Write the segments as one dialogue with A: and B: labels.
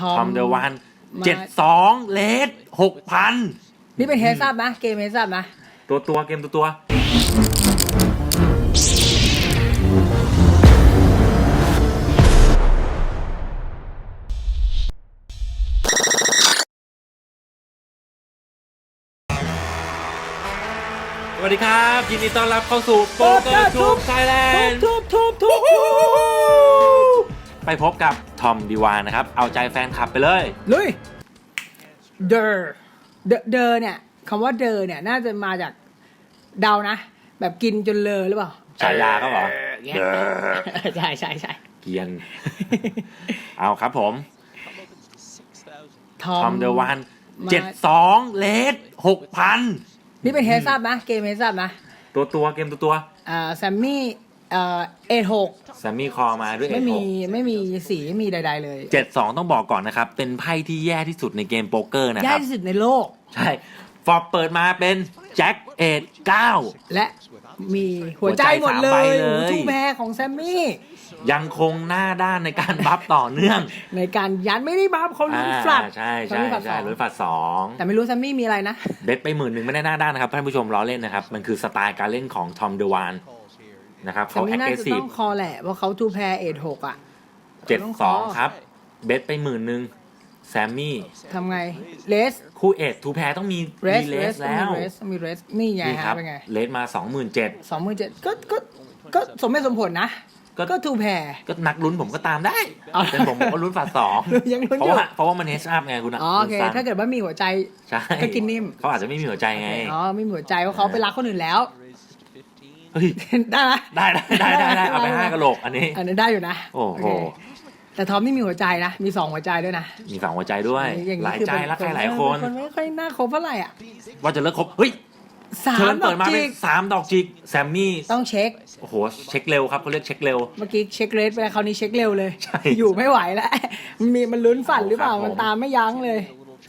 A: ทอม
B: ทอมเดวัน
A: มา
B: เจ็ดสองเลสหกพัน
A: นี่เป็นเฮซับนะเกมเฮซับนะ
B: ตัวตัวเกมตัวตัวสวัสดีครับ ยินดีต้อนรับเข้าสู่โปเกอร์ทูบไทยแลนด์
A: ทุบทุบทุบทุบ
B: ไปพบกับทอมดีวานนะครับ เอาใจแฟนคลับไปเลย
A: ลุยเดอร์เดเดอเนี่ยคำว่าเดอเนี่ยน่าจะมาจากเดานะ แบบกินจนเลอหรือเปล่า
B: ฉายาเขาเหรอ
A: เงี้ย
B: เดอ
A: ใช่ใช่ใช่
B: เกียน เอาครับผม
A: ทอ
B: ทอ
A: ม
B: มเดวัน
A: มา
B: เจ็ดสองเลสหกพัน
A: นี่เป็นเฮซับนะเกมเฮซับนะ
B: ตัวตัวเกมตัวตัว
A: อ่าแซมมี่ เอ่อเอหก
B: แซมมี่คอมาด้วยเอ
A: ไม่
B: ห
A: มี
B: ก
A: ไม่มีสีไม่มีใด ๆ เลย
B: เจ็ดสองต้องบอกก่อนนะครับ เป็นไพ่ที่แย่ที่สุดในเกมโป๊กเกอร์นะค
A: ยา
B: รั
A: ก
B: บ
A: ที่สุดในโลก
B: ใช่ฟอร์เปิดมาเป็นแจ็คเอ็ดเก้า
A: และมีหัวใจหมดเล
B: หัวใจ
A: ย
B: สามใบเลย
A: ทูแพ้ของแซมมี่
B: ยังคงหน้าด้านในการบัฟต่อเนื่อง
A: ในการยันไม่ได้บัฟเขาลุ้นฟลัด
B: อ่าใช่
A: เขา
B: ใช่
A: ลุ้นฟลัดส
B: ใช่
A: อง
B: ลุ้นฝัดสอง
A: แต่ไม่รู้แซมมี่มีอะไรนะ
B: เบ็ดไปหมื่นหนึ่งไม่ได้หน้าด้านนะครับท่านผู้ชมล้อเล่นนะครับ มันคือสไตล์การเล่นของทอมเดวาน นะครับ
A: แซ
B: เขา
A: ม
B: แอ
A: มี่
B: ค
A: น่า
B: ที
A: จะ
B: ซี
A: ต้องคอแหละเพราะเขาทูแพ้เอทหกอะ
B: เจ็ด
A: ต้อง
B: สอง
A: ขอ
B: ครับ เบ็ดไปหมื่นหนึ่งแซมมี่
A: ทำไงเลส
B: คู่เอ็ดทูแพรต้องมี
A: เรส
B: มีเล
A: เร
B: ส
A: ส
B: แล้ว
A: มีเรสมีเรสนี่ไง
B: นี่ครั
A: ฮะ
B: บ
A: เป็นไง
B: เลสมาสองหมื่นเจ็ด
A: สองหมื่นเจ็ดก็ก็ก็สมเหตุสมผลนะ
B: ก็
A: ก็ทูแพ้
B: ก็นักลุ้นผมก็ตามได้
A: เอา
B: เป็นผมผมก็ลุ้นฝาสอง
A: ยังลุ้น
B: เพ
A: อยู่
B: ราะว่าเพราะว่ามันเฮชอัพไงคุณะ
A: อ๋อโอเค
B: ณซัน
A: ถ้าเกิดว่ามีหัวใจ
B: ใช่
A: ก็กินนิ่ม
B: เขาอาจจะไม่มีหัวใจไง
A: อ๋อไม่มีหัวใจเพราะเขาไปรักคนอื่นแล้ว
B: เฮ้ย
A: ได้ไหม
B: ได้ได้ได้ได้ได้เอาไปห้ากะโหลกอันนี้
A: อันนี้ได้อยู่นะ
B: โอ้โห
A: เคแต่ทอมนี่มีหัวใจนะ มีสองหัวใจด้วยนะ
B: มีสองหัวใจด้วย
A: อย่าง
B: ห
A: นี้
B: ลาย
A: คือ
B: ใจ
A: เป็น
B: รักใครหลายคน
A: เป็นคนไม่ค่อยน่าคบเท่าไหร่อะ
B: ว่าจะเลิกคบเฮ้ย
A: สา
B: เชิ
A: ม
B: ญ
A: ดอ
B: เปิด
A: ก
B: มา
A: จิ
B: เป็น
A: ก
B: สามดอกจิกแซมมี่
A: ต้องเช็ค
B: โอ้โห เช็คเร็วครับเขาเรียกเช็คเร็ว
A: เมื่อกี้เช็คเรทไปคราวนี้เช็คเร็วเลย
B: ใช่
A: อยู่ไม่ไหวแล้วมันมีมันลุ้นฝันหรือเปล่า
B: ครับผม
A: มันตามไม่ยั้งเลย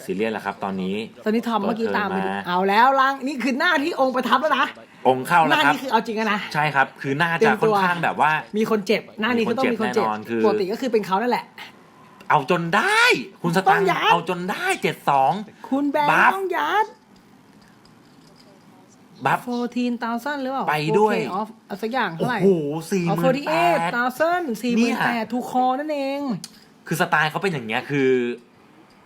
B: ซีเรียสแล้วครับ ตอนนี้
A: ตอนนี้ทอมเมื่อกี้ตามไปดู
B: เปิดเผยมา
A: เอาแล้วล้างนี่คือหน้าที่องค์ประทับแล้วนะ
B: องค์เข้า
A: ห
B: แล้ว
A: น้า
B: ครับ
A: นี่คือเอาจริงอะนะ
B: ใช่ครับ คือน่า
A: เตรี
B: จะ
A: ยมตั
B: ค่
A: ว
B: อนข้างแบบว่า
A: มีคนเจ็บหน้านี้คือต้องมีคนเจ็บ
B: มีคนเจ็บแน่นอนคือ
A: ปกติก็คือเป็นเขานั่นแหละ
B: เอาจนได้ คุณส
A: ต้
B: ตั
A: องงยัด
B: เอาจนได้เจ็ดสอง
A: คุณแบง
B: บั
A: ค์
B: ฟ
A: ต้องยัด
B: บัฟ
A: 14,000หรือเปล่า
B: ไปด้วย
A: 4K off เอาสักอย่าง
B: โอ้
A: เท่าไหร่
B: โหสี่ห
A: เอา
B: มื่นแปด
A: 48,000 48,000ทูคอนั่นเอง
B: คือสไตล์เขาเป็นอย่างเงี้ยคือ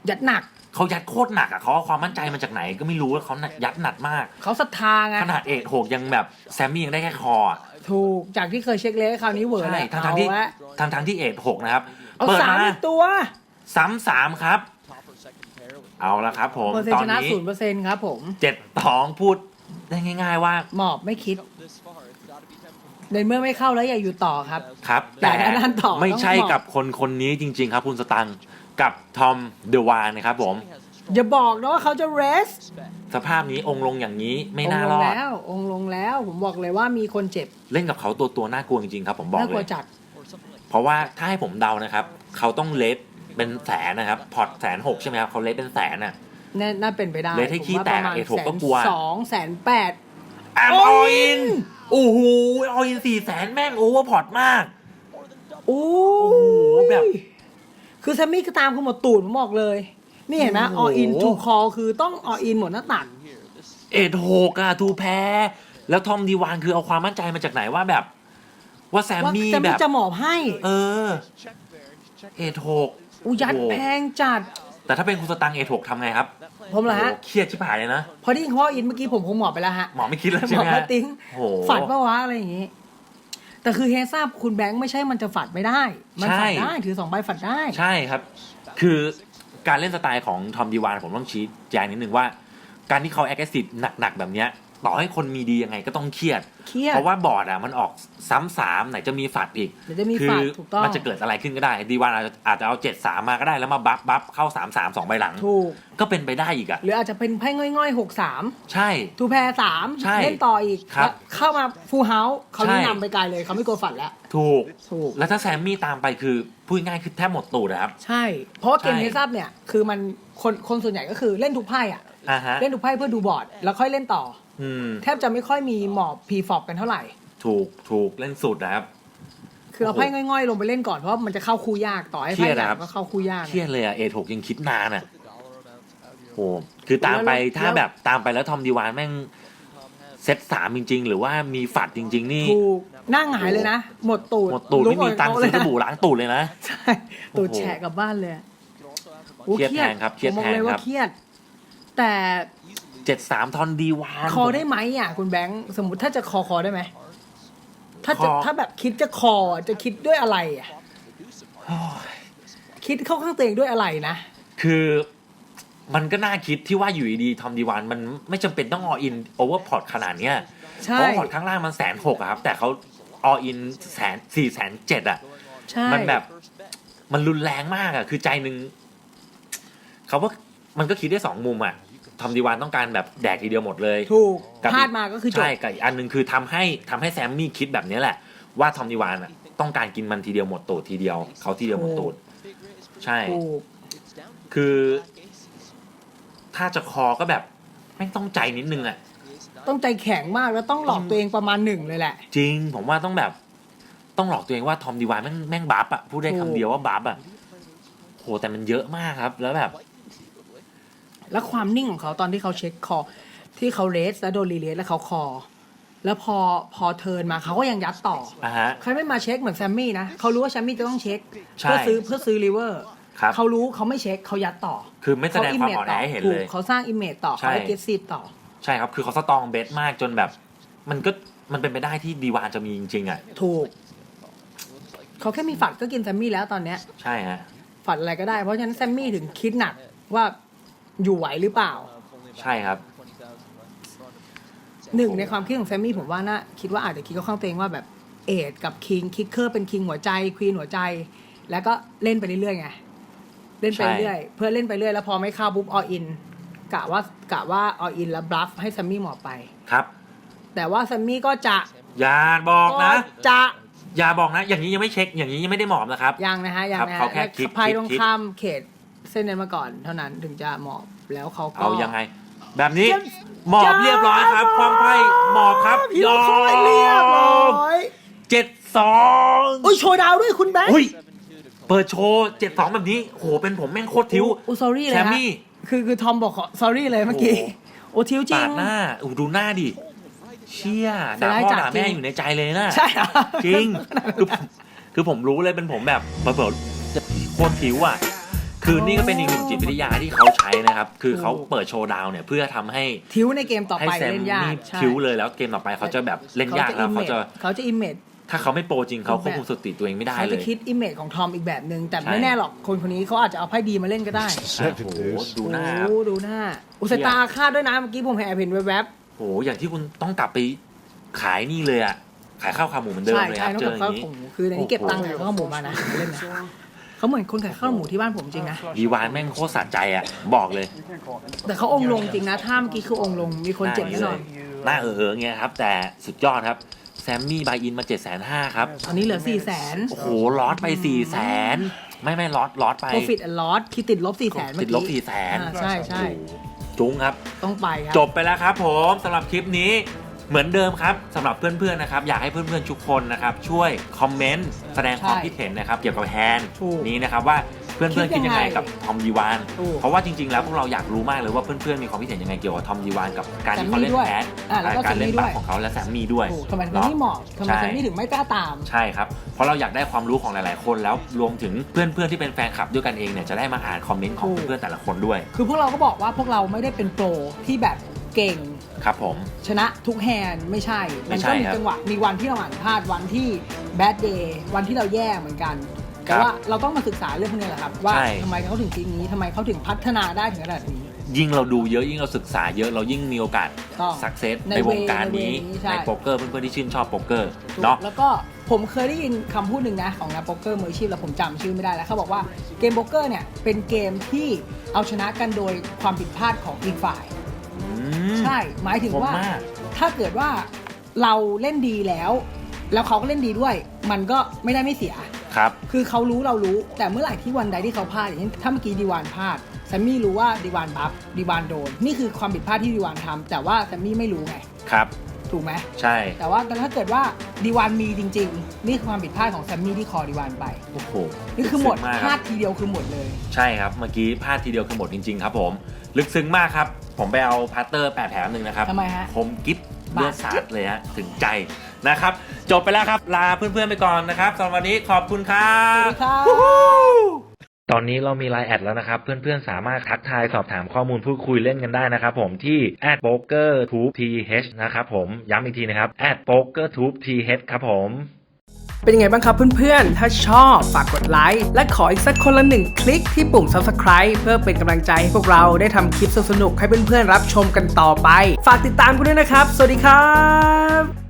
A: ยัดหนัก
B: เขายัดโคตรหนักอะเขาเอาความมั่นใจมาจากไหนก็ไม่รู้ว่าเขายัดหนักมาก
A: เขาศรัทธาไง
B: ขนาดเอกหกยังแบบแซมมี่ยังได้แค่คออะ
A: ถูกจากที่เคยเช็คเลสคราวนี้เวอร์
B: ใช่
A: เลย
B: ทั้งทที่
A: เอาละ
B: ทั้งทั้งที่เอกหกนะครับ
A: เอา
B: เปิด
A: สาม
B: มา
A: อีกตัว
B: ซ้ำสามครับ เอาละครับ ผม
A: เปอร์เซ็น
B: ต
A: ต์
B: อ
A: ช
B: น
A: นะ
B: นี้
A: ศูนย์เปอร์เซ็นต์ครับผม
B: เจ็ดสองพูดได้ง่าย ๆว่า
A: หมอบไม่คิด ในเมื่อไม่เข้าแล้วอย่าอยู่ต่อครับ
B: ครับ
A: แต่ด้านต่อ
B: ไม่ใช่
A: ต้องบอก
B: กับคนคนนี้จริง ๆ ครับ คุณสตังค์ กับทอมเดอะวานนะครับผม
A: อย่าบอกนะว่าเขาจะเรส
B: สภาพนี้องค์ลงอย่างนี้ไม่น่า
A: องค์
B: ร
A: ลง
B: อด
A: แล้ว องค์ลงแล้ว ผมบอกเลยว่ามีคนเจ็บ
B: เล่นกับเขาตัวตัวน่ากลัวจริงๆครับผมบอก
A: น่าก
B: เล
A: ลัวย จัด
B: เพราะว่าถ้าให้ผมเดานะครับ เขาต้องเลสเป็นแสนนะครับ พอร์ตแสนหกใช่ไหมครับเขาเลสเป็นแสนน่ะ
A: น่าน่าเป็นไปได้
B: เลสให้ขี้แตก
A: ผมว่าประมาณ
B: เอทหกก็กลัว
A: แสนสองแสนแปด
B: แอม
A: โอ้
B: ออยอินโอ้โหออินสี่แสนแม่งโอเวอร์พอร์ตมาก
A: โอ้
B: โอ้โหแบบ
A: คือแซมมี่ก็ตามคุณหมดตูดผมบอกเลย นี่เห็นไหม
B: โอ้
A: อ
B: โห
A: อินทูคอคือต้องออินหมดหน้าตัก
B: เอ็ดหกอะทูแพ้ แล้วทอมดีวานคือเอาความมั่นใจมาจากไหนว่าแบบ ว่าแซม
A: ว่า
B: มี่
A: แซม
B: แบ
A: มี่
B: บ
A: จะหมอบให้
B: เออ เอ็ดหก
A: อุยัด
B: โอ้โห
A: แพงจัด
B: แต่ถ้าเป็นคุณสตังเอ็ดหกทำไงครับ
A: ผมเหรอฮะ
B: โอ้โหเครียดชิบหายเลยนะ
A: พอที่เขาอินเมื่อกี้ผมคงหมอบไปแล้วฮะ
B: หมอไม่คิดแล้ว
A: ห
B: ใช่
A: มอ
B: ไหม
A: บแล้
B: ฮะ
A: วติ้ง
B: โอ้โห
A: ฝันปะวะอะไรอย่างงี้ แต่คือเฮซ่าคุณแบงค์ไม่ใช่มันจะฝัดไม่ได้ มันฝัด
B: ใช่
A: ได้ถือสองใบฝัดได้
B: ใช่ครับ คือการเล่นสไตล์ของทอมดีวานผมต้องชี้แจงนิดนึงว่า การที่เขาแอคทีฟหนักๆแบบเนี้ย ต่อให้คนมีดียังไงก็ต้องเครียด
A: เครียด
B: เพราะว่าบอร์ดอะมันออกซ้ำสามไหนจะมีฝัดอีก
A: เดี๋ยวจะมี
B: คื
A: ฝัดถูกต้อง
B: มันจะเกิดอะไรขึ้นก็ได้ ดีวานอาจจะอาจจะเอาเจ็ดสามมาก็ได้แล้วมาบัฟบัฟเข้าสามสามสองใบหลัง
A: ถูก
B: ก็เป็นไปได้อีกอะ
A: หรืออาจจะเป็นไพ่ง่อยๆหกสาม
B: ใช่
A: ทูแพรสาม
B: ใช่
A: เล่นต่ออีก
B: ครับ
A: แล้วเข้ามาฟูลเฮาส์เขา
B: ใช่
A: นี่นำไปไกลเลยเขาไม่กลัวฝัดแล้ว
B: ถูก
A: ถูก
B: แล้วถ้าแซมมี่ตามไปคือพูดง่ายๆคือแทบหมดตูดอะครับ
A: ใช่ เพราะว่าเกม
B: ใช่
A: เฮซับเนี่ย คือมันคนคนส่วนใหญ่ก็คือเล่นทุกไพ่อะ
B: อ่าฮะ
A: เล่นทุกไพ่เพื่อดูบอร์ด แล้วค่อยเล่นต่อ
B: อืม
A: แทบจะไม่ค่อยมีหมอบพีฟอบกันเท่าไหร่
B: ถูกถูกเล่นสุดนะครับ
A: คือเอาไพ่ง่อยๆ ลงไปเล่นก่อนเพราะมันจะเข้าคู่ยากต่อให้
B: เครี
A: ไพ่
B: ยด
A: หนั
B: นะครั
A: ก
B: บ
A: ก็เข้าคู่ยาก
B: เครียดเลยอะเอทกยังคิดนานอะโอ้คือตามไป
A: แล้ว
B: ถ้าแบบตามไปแล้วทอมดีวานแม่งเซตสามจริง ๆ หรือว่ามีฝัดจริง ๆ นี่
A: ถูกนั่งหงายเลยนะ หมดตูด
B: หมดตูดไม่มีตังค์
A: ลุก
B: ซื้อ
A: อ
B: ส
A: อกจากโต๊ะเลยนะ
B: บู่ล้างตูดเลยนะ
A: ใช่ตูด
B: โอ้โห
A: แฉะกลับบ้านเลยโอ้
B: เครียดแทนครับเครียด
A: ผมบอก
B: แทน
A: เลย
B: ค
A: ว่า
B: รับ
A: เครียด แต่
B: เจ็ดสามทอนดีวาน
A: คอได้ไหมอะคุณแบงค์สมมติถ้าจะคอคอได้ไหมถ้าจะ
B: คอ
A: ถ้าแบบคิดจะคอจะคิดด้วยอะไรอะ
B: โอ้ย
A: คิดเข้าข้างตัวเองด้วยอะไรนะ
B: คือมันก็น่าคิดที่ว่าอยู่ดีๆทอมดีวานมันไม่จำเป็นต้องออินโอเวอร์พอร์ตขนาดเนี้ย
A: ใช่
B: เพราะพอร์ตข้างล่างมันแสนหกครับ แต่เขาออินแสนสี่แสนเจ็ดอะ
A: ใช่
B: มันแบบมันรุนแรงมากอะคือใจหนึ่งเขาว่ามันก็คิดได้สองมุมอะ ทอมดีวานต้องการแบบแดกทีเดียวหมดเลย
A: ถูก
B: กับ
A: พลาดมาก็คือจบ
B: ใช่กับอีกอันหนึ่งคือทำให้ทำให้แซมมี่คิดแบบนี้แหละ ว่าทอมดีวานอะต้องการกินมันทีเดียวหมดตูดทีเดียวเขาทีเดียวหมดตูดใช่
A: ถูก
B: คือถ้าจะคอก็แบบแม่งต้องใจนิดนึงอะ
A: ต้องใจแข็งมากแล้วต้องหลอกตัวเองประมาณหนึ่งเลยแหละ
B: จริง ผมว่าต้องแบบต้องหลอกตัวเองว่าทอมดีวานแม่งแม่งบัฟอะพูดได้
A: ถู
B: คำ
A: ก
B: เดียวว่าบัฟอะโหแต่มันเยอะมากครับ แล้วแบบ
A: แล้วความนิ่งของเขาตอนที่เขาเช็คคอ ที่เขาเรสแล้วโดนรีเลสแล้วเขาคอ แล้วพอพอเทิร์นมาเขาก็ยังยัดต่อ
B: อะฮะ
A: เขาไม่มาเช็คเหมือนแซมมี่นะเขารู้ว่าแซมมี่จะต้องเช็ค
B: ใช่
A: เพื่อซื้อเพื่อซื้อรีเวอร์
B: ครับ
A: เขารู้เขาไม่เช็คเขายัดต่อ
B: คือไม่แสดงความอ่อนแอให้เห็น
A: ถู
B: เล
A: ก
B: ย
A: เขาสร้างอิมเมจต่อ
B: ใช่
A: เขาเก็ตซีต่อ
B: ใช่ครับ คือเขาสตรองเบสมากจนแบบ มันก็มันเป็นไปได้ที่ดีวานจะมีจริงๆอะ
A: ถูก เขาแค่มีฝัดก็กินแซมมี่แล้วตอนเนี้ย
B: ใช่ฮะ
A: ฝัดอะไรก็ได้เพราะฉะนั้นแซมมี่ถึงคิดหนักว่า อยู่ไหวหรือเปล่า
B: ใช่ครับ
A: หนึ่งในความคิดของแซมมี่ผมว่าน่าคิดว่าอาจจะคิดเข้าข้างตัวเองว่าแบบเอดกับคิงคิกเคอร์เป็นคิงหัวใจควีนหัวใจ แล้วก็เล่นไปเรื่อยๆไงเล่นไปเรื่อยเพื่อเล่นไปเรื่อยแล้วพอไม่เข้าปุ๊บออินกะว่ากะว่าออินแล้วบลัฟให้แซมมี่หมอบไป
B: ครับ
A: แต่ว่าแซมมี่ก็จะ
B: อย่าบอกนะ
A: ก็จะ
B: อย่าบอกนะ อย่างนี้ยังไม่เช็ค อย่างนี้ยังไม่ได้หมอบนะครับ
A: ยังนะฮะยังนะ
B: ครั
A: ฮะ
B: บเขาแค่คิด
A: ภาย
B: คิด
A: ตรง
B: คิด
A: ข้ามเขต เส้นนั้นมาก่อนเท่านั้นถึงจะหมอบแล้วเขาก็
B: เอายังไง แบบนี้
A: จะ
B: หมอบเรียบร้อยครับ ความไพ่หมอบครับ
A: พี่ลูกคอยเรียบร้อย
B: เจ็ดสอง
A: อุ้ยโชว์ดาวด้วยคุณแบงค์
B: อุ้ยเปิดโชว์เจ็ดสองแบบนี้โหเป็นผมแม่งโคตรทิ้ว
A: อุซอรี่เลย
B: แซม
A: ฮะ
B: มี่
A: คือคือทอมบอกขอ sorry เลยเมื่อกี้โอ้ทิวจริ
B: ปาง ดหน้าอู้ดูหน้าดิเชี่ย
A: เสี
B: ด่าย
A: ดาย
B: พ่อ
A: จัด
B: ด่าแม่
A: จริง
B: อยู่ในใจเลยนะ
A: ใช่เหรอ
B: จริง คือผมคือผมรู้เลยเป็นผมแบบเปิดโคตรผิวอะ คือนี่ก็เป็นอีกหนึ่งจิตวิทยาที่เขาใช้นะครับ คือเขาเปิดโชว์ดาวน์เนี่ยเพื่อทำให้
A: ทิวในเกมต่อ
B: ให้
A: ไป
B: แซม
A: เล่นยาก
B: นี่
A: ใช่
B: ผิวเลยแล้วเกมต่อไปเขาจะแบบเล่นยากแล้วเขาจะ
A: เขาจะอิมเมจ
B: ถ้าเขาไม่โปรจริงเขาควบคุมสติตัวเองไม่ได้
A: เขา
B: เล
A: จะ
B: ย
A: คิดอิมเมจของทอมอีกแบบหนึ่งแต่
B: ใช่
A: ไม่แน่หรอกคนคนนี้เขาอาจจะเอาไพ่ดีมาเล่นก็ได้
B: โอ้โหดูหน้าครับ
A: โอ้ดูหน้า อุยสายตาอาฆาตด้วยนะเมื่อกี้ผมแอบเห็นแวบ
B: โหอย่างที่คุณต้องกลับไปขายนี่เลยอะขายข้าวขาหมูเหมือน
A: ๆ
B: เดิม
A: ใช่
B: เลยค
A: ใช่
B: รับ
A: ต้อง
B: เจ
A: กั
B: อบอย่า
A: ข้าว
B: งนี้
A: หมูคือในนี้เก็บตังค์ขายข้าวหมูมานะเล่นนะ เขาเหมือนคนขายข้าวหมูที่บ้านผมจริงนะ
B: ดีวานแม่งโคตรสะใจอะ บอกเลย
A: แต่เขาองค์ลงจริงนะถ้าเมื่อกี้คือองค์ลงมีคนเจ็บแน่นอน
B: หน้าเออๆเงี้ยครับ แต่สุดยอดครับ แซมมี่บายอินมาเจ็ดแสนห้าครับ
A: ตอนนี้เหลือสี่แสน
B: โอ้โหลอตไปสี่แสนไม่ไม่ลอตลอตไป
A: profit and loss ที่ติดลบสี่แสนเมื่
B: ติ
A: อ
B: ดลบ
A: กี้
B: สี่แสน
A: อ่าใช่ใช่
B: จุ้งครับ
A: ต้องไปครับ
B: จบไปแล้วครับผมสำหรับคลิปนี้ เหมือนเดิมครับสำหรับเพื่อนๆนะครับอยากให้เพื่อนๆทุกคนนะครับช่วยคอมเมนต์แสดงความ
A: ใช่
B: คิดเห็นนะครับเกี่ยวกับแฮนด์
A: ถูก
B: นี้นะครับว่าเพื่อนๆ
A: คิ
B: คิ
A: ด
B: ด
A: ยั
B: ยังง
A: ไง
B: ไงกับทอมดีวาน
A: ถูก
B: เพราะว่าจริงๆแล้วพวกเราอยากรู้มากเลยว่าเพื่อนๆมีความคิดเห็นยังไงเกี่ยวกับทอมดีวานกับการที่เขาเล่น
A: แซมมี่ด้วย
B: แฮนด์
A: อ่าแล้วก็
B: การเล่น
A: แซมมี่ด้วย
B: บัฟของเขาและแซมมี่ด้วย
A: ถูกทำไมถึง
B: เนาะ
A: ไม่เหมาะทำไม
B: ใช่
A: แซมมี่ถึงไม่กล้าตาม
B: ใช่ครับ เพราะเราอยากได้ความรู้ของหลายๆ คนแล้วรวมถึงเพื่อนๆที่เป็นแฟนคลับด้วยกันเองเนี่ยจะได้มาอ่านคอมเมนต์ของ
A: ถูก
B: เพื่อนๆแต่ละคนด้วย
A: คือพวกเราก็บอกว่าพวกเราไม่ได้เป็นโปรที่แบบ เก่ง
B: ครับผม
A: ชนะทุกแฮนด์ไม่ใช่
B: ไม่
A: มัน
B: ใช่
A: ก็มี
B: ครับ
A: จังหวะมีวันที่เราอ่านพลาดวันที่แบดเดย์วันที่เราแย่เหมือนกัน
B: ครั
A: แต่
B: บ
A: ว่าเราต้องมาศึกษาเรื่องพวกนี้แหละครับ ว่า
B: ใช่
A: ทำไมเขาถึงทีนี้ทำไมเขาถึงพัฒนาได้ถึงขนาดนี้
B: ยิ่งเราดูเยอะยิ่งเราศึกษาเยอะเรายิ่งมีโอกาส
A: ต้อง
B: สักเซส
A: ใน
B: ในวงการนี้
A: เวนี้ใช่
B: ในโป๊กเกอร์เพื่อนๆที่ชื่นชอบโป๊กเกอร์
A: ถูก
B: เนาะ
A: แล้วก็ผมเคยได้ยินคำพูดหนึ่งนะ ของนักโป๊กเกอร์มืออาชีพแล้วผมจำชื่อไม่ได้แล้วเขาบอกว่าเกมโป๊กเกอร์เนี่ยเป็นเกมที่เอาชนะกันโดยความผิดพลาดของอีกฝ่าย
B: อื ม
A: ใช่ หมายถึง
B: คม
A: ว่า
B: มาก
A: ถ้าเกิดว่าเราเล่นดีแล้ว แล้วเขาก็เล่นดีด้วย มันก็ไม่ได้ไม่เสีย
B: ครับ
A: คือเขารู้เรารู้แต่เมื่อไหร่ที่วันใดที่เขาพลาดอย่างเช่นถ้าเมื่อกี้ดีวานพลาดแซมมี่รู้ว่าดีวานบัฟดีวานโดน นี่คือความผิดพลาดที่ดีวานทำแต่ว่าแซมมี่ไม่รู้ไง
B: ครับ
A: ถูถูกไหม
B: ใช่
A: แต่ว่าถ้าเกิดว่าดีวานมีจริง ๆ นี่คือความผิดพลาดของแซมมี่ที่คอดีวานไป
B: โอ้โห
A: นี่คือหมด
B: ลึกซึ้งาก
A: พ
B: ค
A: ลา
B: รั
A: ด
B: บ
A: ทีเดียวคือหมดเลย
B: ใช่ครับ เมื่อกี้พลาดทีเดียวคือหมดจริง ๆ ครับผม ลึกซึ้งมากครับ ผมไปเอาพัตเตอร์แปดแถมหนึ่งนะครับ
A: ทำไมฮะ
B: คมกิฟ
A: บาด
B: เลือดสาดเลยฮะถึงใจนะครับ จบไปแล้วครับ ลาเพื่อนๆไปก่อนนะครับสำหรับวันนี้ขอบคุณครั
A: สวั
B: บ
A: สดีครับ
B: ตอนนี้เรามีไลน์แอดแล้วนะครับ เพื่อนๆ สามารถทักทายสอบถามข้อมูลพูดคุยเล่นกันได้นะครับผมที่ @pokertubeth นะครับผมย้ำอีกทีนะครับ @pokertubeth ครับผม
A: เป็นยังไงบ้างครับเพื่อนๆ ถ้าชอบฝากกดไลค์ และขออีกสักคนละหนึ่งคลิกที่ปุ่ม subscribe เพื่อเป็นกำลังใจให้พวกเราได้ทำคลิปสนุกๆให้เพื่อนๆ รับชมกันต่อไป ฝากติดตามกันด้วยนะครับ สวัสดีครับ